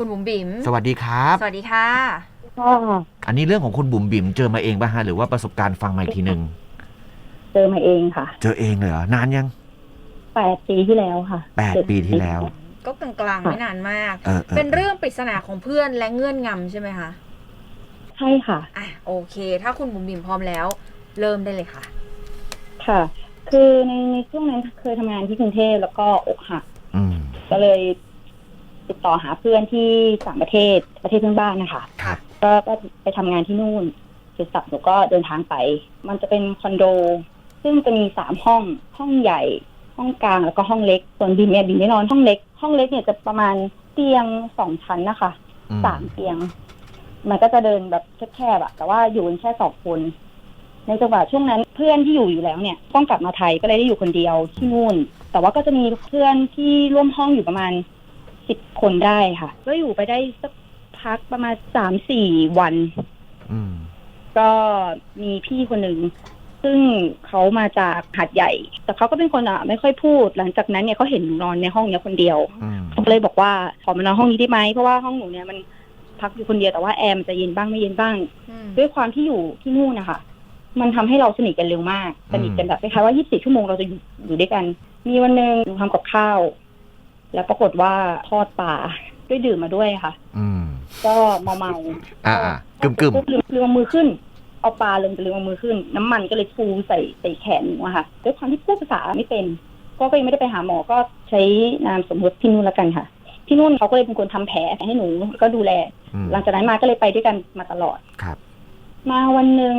คุณบุ๋มบิ๋มสวัสดีครับ สวัสดีค่ะ ก็อันนี้เรื่องของคุณบุ๋มบิ๋มเจอมาเองป่ะฮะหรือว่าประสบการณ์ฟังมาอีกทีหนึ่งเจอมาเองค่ะเจอเองเลยเหรอนานยังแปดปีที่แล้วค่ะแปดปีที่แล้ว ก็กลางๆไม่นานมาก เออออ เป็นเรื่องปริศนาของเพื่อนและเงื่อนงำใช่ไหมคะใช่ค่ะ อะโอเค ถ้าคุณบุ๋มบิ๋มพร้อมแล้ว เริ่มได้เลยค่ะ ค่ะ คือในในช่วงนั้นเคยทำงานที่กรุงเทพแล้วก็อกหัก อืมก็เลย ติดต่อหาเพื่อนที่ต่างประเทศประเทศเพื่อนบ้านนะคะครับ ก็ก็ไปทำงานที่นู่นเสร็จสับหนูก็เดินทางไป มันจะเป็นคอนโด ซึ่งจะมีสามห้องห้องใหญ่ ห้องกลางแล้วก็ห้องเล็กส่วนบิมเนี่ยบิมได้นอนห้องเล็ก ห้องเล็กเนี่ยจะประมาณเตียงสองชั้นนะคะ อืม สามเตียง มันก็จะเดินแบบแคบๆอะแต่ว่าอยู่กันแค่สองคน ในจังหวะช่วงนั้นเพื่อนที่อยู่อยู่แล้วเนี่ย ต้องกลับมาไทยก็เลยได้อยู่คนเดียวที่นู่น แต่ว่าก็จะมีเพื่อนที่ร่วมห้องอยู่ประมาณ สิบคนได้ค่ะ ก็อยู่ไปได้สักพักประมาณสามสี่วัน อืม ก็มีพี่คนหนึ่งซึ่งเขามาจากหาดใหญ่ แต่เขาก็เป็นคนอะ ไม่ค่อยพูด หลังจากนั้นเนี่ยเขาเห็นหนูนอนในห้องเนี้ยคนเดียวอืม เขาก็เลยบอกว่าขอมานอนห้องนี้ได้ไหมเพราะว่าห้องหนูเนี่ยมันพักอยู่คนเดียวแต่ว่าแอร์มันจะเย็นบ้างไม่เย็นบ้าง อืมด้วยความที่อยู่ที่นู่นนะคะ มันทำให้เราสนิทกันเร็วมาก สนิทกันแบบคล้ายๆว่า 24 ชั่วโมงเราจะอยู่อยู่ด้วยกัน มีวันหนึ่งหนูทำกับข้าว แล้วปรากฏว่าทอดปลาด้วยดื่มมาด้วยค่ะ อืม ก็เมาเมาๆอ่าอ่ากึมกึมปุ๊บลืมลืมเอามือขึ้น เอาปลาลงจะลืมเอามือขึ้น น้ำมันก็เลยฟูใส่ใส่แขนหนูอะค่ะด้วยความที่พูดภาษาไม่เป็น ก็ก็ยังไม่ได้ไปหาหมอก็ใช้นามสมมติที่นู่นแล้วกันค่ะที่นู่นเขาก็เลยเป็นคนทำแผลให้หนูแล้วก็ดูแลอืมหลังจากนั้นมาก็เลยไปด้วยกันมาตลอดครับ มาวันหนึ่ง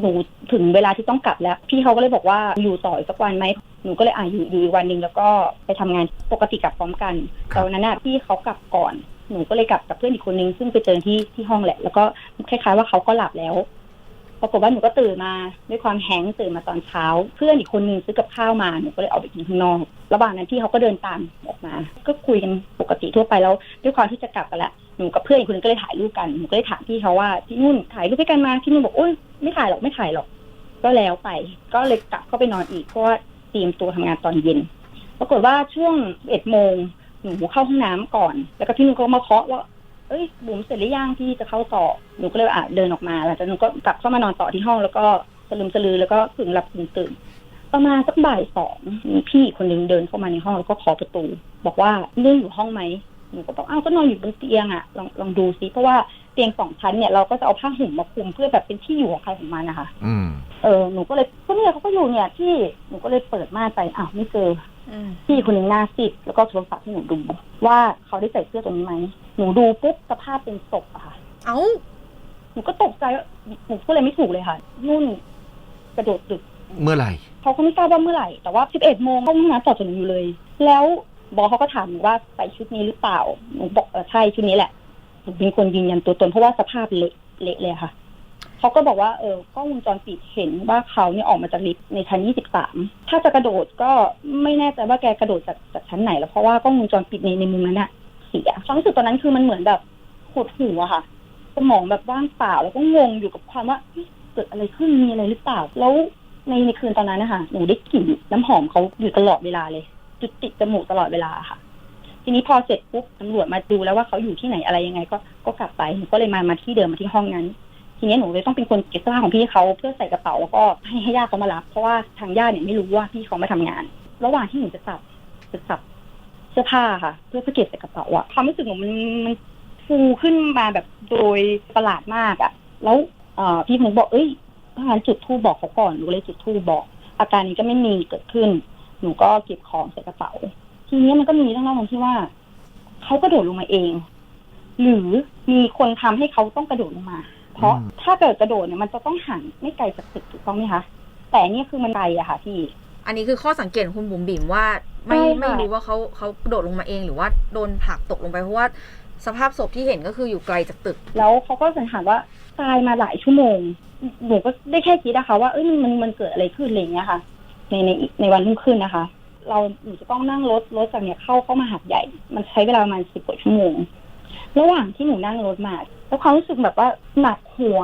หนูถึงเวลาที่ต้องกลับแล้ว พี่เขาก็เลยบอกว่าอยู่ต่ออีกสักวันไหมหนูก็เลยอ่าอยู่อยู่อีกวันหนึ่งแล้วก็ไปทำงานปกติกลับพร้อมกันครับแต่วันนั้นน่ะพี่เขากลับก่อน หนูก็เลยกลับกับเพื่อนอีกคนนึงซึ่งไปเจอที่ที่ห้องแหละ แล้วก็คล้ายๆว่าเขาก็หลับแล้วปรากฏว่าหนูก็ตื่นมาด้วยความแฮงก์ตื่นมาตอนเช้า เพื่อนอีกคนนึงซื้อกับข้าวมาหนูก็เลยออกไปกินข้างนอก ระหว่างนั้นพี่เขาก็เดินตามออกมา ก็คุยกันปกติทั่วไปแล้ว ด้วยความที่จะกลับกันละ หนูกับเพื่อนอีกคนนึงก็เลยถ่ายรูปกันหนูก็เลยถามพี่เขาว่าที่นู่นถ่ายรูปด้วยกันมาที่นู่นบอกโอ้ยไม่ถ่ายหรอกไม่ถ่ายหรอก ก็แล้วไป ก็เลยกลับเข้าไปนอนอีกเพราะว่าเตรียมตัวทำงานตอนเย็น ปรากฏว่าช่วงเอ็ดโมงหนูเข้าห้องน้ำก่อน แล้วก็พี่นุ่นก็มาเคาะว่าเอ้ยบุ๋มเสร็จหรือยังที่จะเข้าต่อหนูก็เลยอะเดินออกมาหลังจากนั้นก็กลับเข้ามานอนต่อที่ห้องแล้วก็สลืมสลือแล้วก็กึ่งหลับกึ่งตื่นประมาณสักบ่ายสองมีพี่อีกคนหนึ่งเดินเข้ามาในห้องแล้วก็เคาะประตู บอกว่าเรื่องอยู่ห้องไหม หนูก็บอกอ้าวก็นอนอยู่บนเตียงอะลองลองดูซิเพราะว่าเตียงสองชั้นเนี่ยเราก็จะเอาผ้าห่มมาคลุมเพื่อแบบเป็นที่อยู่ของใครของมันนะคะอืมเออหนูก็เลยก็เนี่ยเขาก็อยู่เนี่ยที่หนูก็เลยเปิดม่านไปอ้าวไม่เจออืมพี่คนหนึ่งหน้าซีดแล้วก็โทรศัพท์ให้หนูดูว่าเขาได้ใส่เสื้อตัวนี้ไหมหนูดูปุ๊บสภาพเป็นศพอะค่ะ เอ้าหนูก็ตกใจว่าหนูก็เลยไม่ถูกเลยค่ะ นุ่นกระโดดตึก เมื่อไหร่ เขาก็ไม่ทราบว่าเมื่อไหร่ แต่ว่า 11 โมงเข้าห้องน้ำต่อจากหนูอยู่เลย แล้ว บอเขาก็ถามว่าใส่ชุดนี้หรือเปล่าหนูบอกใช่ชุดนี้แหละหนูเป็นคนยืนยันตัวตนเพราะว่าสภาพเละเละเลยค่ะเขาก็บอกว่าเออกล้องวงจรปิดเห็นว่าเขาเนี่ยออกมาจากลิฟต์ในชั้น23ถ้าจะกระโดดก็ไม่แน่ใจว่าแกกระโดดจากจากชั้นไหนแล้วเพราะว่ากล้องวงจรปิดในในมุมนั้นอะเสียความรู้สึกตอนนั้นคือมันเหมือนแบบหดหูอะค่ะสมองแบบว่างเปล่าแล้วก็งงอยู่กับความว่าเกิดอะไรขึ้นมีอะไรหรือเปล่า แล้วในในคืนตอนนั้นนะคะหนูได้กลิ่นน้ำหอมเขาอยู่ตลอดเวลาเลย จุดติดจมูกตลอดเวลาค่ะ ทีนี้พอเสร็จปุ๊บตำรวจมาดูแล้วว่าเขาอยู่ที่ไหนอะไรยังไง ก็ก็กลับไปหนูก็เลยมามาที่เดิมมาที่ห้องนั้น ทีนี้หนูเลยต้องเป็นคนเก็บเสื้อผ้าของพี่เขาเพื่อใส่กระเป๋าแล้วก็ให้ให้ญาติเขามารับ เพราะว่าทางญาติเนี่ยไม่รู้ว่าพี่เขามาทำงาน ระหว่างที่หนูจะสับจะสับเสื้อผ้าค่ะ เพื่อเพื่อเก็บใส่กระเป๋าอะความรู้สึกของมันมันฟูขึ้นมาแบบโดยประหลาดมากอะแล้วเอ่อพี่ผมบอกเอ้ยถ้างั้นจุดทูบบอกเขาก่อนหนูเลยจุดทูบบอก อาการนี้ก็ไม่มีเกิดขึ้น หนูก็เก็บของใส่กระเป๋า ทีนี้มันก็มีเรื่องเล่าตรงที่ว่าเขากระโดดลงมาเอง หรือมีคนทำให้เขาต้องกระโดดลงมา เพราะอืมถ้าเกิดกระโดดเนี่ยมันจะต้องห่างไม่ไกลจากตึกถูกต้องไหมคะ แต่อันเนี่ยคือมันไกลอะค่ะพี่ อันนี้คือข้อสังเกตของคุณบุ๋มบิ๋มว่า ไม่ใช่ค่ะไม่รู้ว่าเขาเขาโดดลงมาเองหรือว่าโดนผลักตกลงไปเพราะว่าสภาพศพที่เห็นก็คืออยู่ไกลจากตึก แล้วเขาก็สันนิษฐานว่าตายมาหลายชั่วโมง หนูก็ได้แค่คิดนะคะว่าเอ้ยมันมันมันเกิดอะไรขึ้นอะไรอย่างเงี้ยค่ะ ในในในวันรุ่งขึ้นนะคะ เราหนูจะต้องนั่งรถรถจากเนี่ยเข้าเข้ามาหาดใหญ่ มันใช้เวลาประมาณสิบกว่าชั่วโมงระหว่างที่หนูนั่งรถมา แล้วความรู้สึกแบบว่าหนักหัว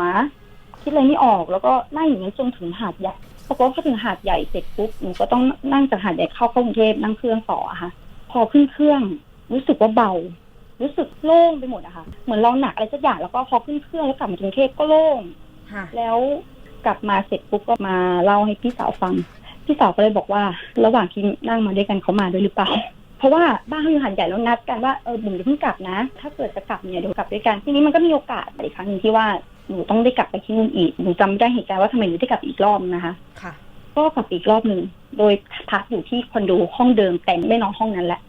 คิดอะไรไม่ออกแล้วก็นั่งอย่างนี้นจนถึงหาดใหญ่ปรากฏว่าพอถึงหาดใหญ่เสร็จปุ๊บหนูก็ต้องนั่งจากหาดใหญ่เข้าเข้ากรุงเทพนั่งเครื่องต่ออะค่ะ พอขึ้นเครื่อง รู้สึกว่าเบา รู้สึกโล่งไปหมดอะค่ะ เหมือนเราหนักอะไรสักอย่างแล้วก็พอขึ้นเครื่องแล้วกลับมากรุงเทพก็โล่งค่ะแล้วกลับมาเสร็จปุ๊บก็มาเล่าให้พี่สาวฟัง พี่สาวก็เลยบอกว่า ระหว่างที่นั่งมาด้วยกันเขามาด้วยหรือเปล่า เพราะว่าบ้านเขาอยู่หันใหญ่แล้วนัดกันว่าเออบุ๋มจะเพิ่งกลับนะ ถ้าเกิดจะกลับเนี่ยเดี๋ยวกลับด้วยกัน ทีนี้มันก็มีโอกาสอีกครั้งหนึ่งที่ว่าหนูต้องได้กลับไปที่นู่นอีกหนูจำไม่ได้เหตุการณ์ว่าทำไมหนูได้กลับอีกรอบนะคะค่ะก็กลับอีกรอบหนึ่งโดยพักอยู่ที่คอนโดห้องเดิมแต่ไม่นอนห้องนั้นแหละ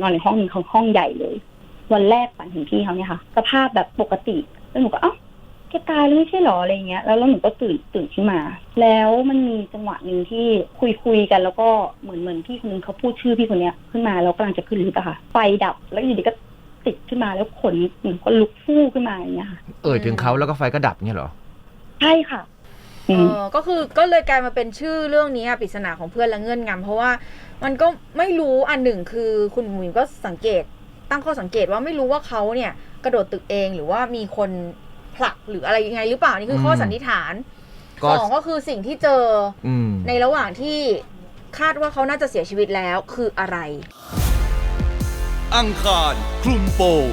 นอนในห้องหนึ่งของห้องใหญ่เลย วันแรกฝันเห็นพี่เขาเนี่ยค่ะ สภาพแบบปกติแล้วหนูก็เอ้าแก ตายแล้วไม่ใช่หรออะไรเงี้ย แล้วแล้วหนูก็ตื่นตื่นขึ้นมา แล้วมันมีจังหวะหนึ่งที่คุยคุยกัน แล้วก็เหมือนเหมือนพี่คนนึงเขาพูดชื่อพี่คนเนี้ยขึ้นมาแล้วกำลังจะขึ้นลิฟต์อะค่ะ ไฟดับแล้วอยู่ดีก็ติดขึ้นมาแล้วขนหนูก็ลุกฟู่ขึ้นมาอย่างเงี้ยค่ะเอ่ยถึงเขาแล้วก็ไฟก็ดับเนี่ยเหรอ ใช่ค่ะเออก็คือก็เลยกลายมาเป็นชื่อเรื่องนี้อะปริศนาของเพื่อนและเงื่อนงำเพราะว่ามันก็ไม่รู้อันหนึ่งคือคุณหมิวก็สังเกต ตั้งข้อสังเกตว่าไม่รู้ว่าเขาเนี่ยกระโดดตึกเองหรือว่ามีคน ผลักหรืออะไรยังไงหรือเปล่านี่คือข้ออืมสันนิษฐานก็ สองก็คือสิ่งที่เจออืม ในระหว่างที่คาดว่าเขาน่าจะเสียชีวิตแล้วคืออะไร อังคารคลุมโปง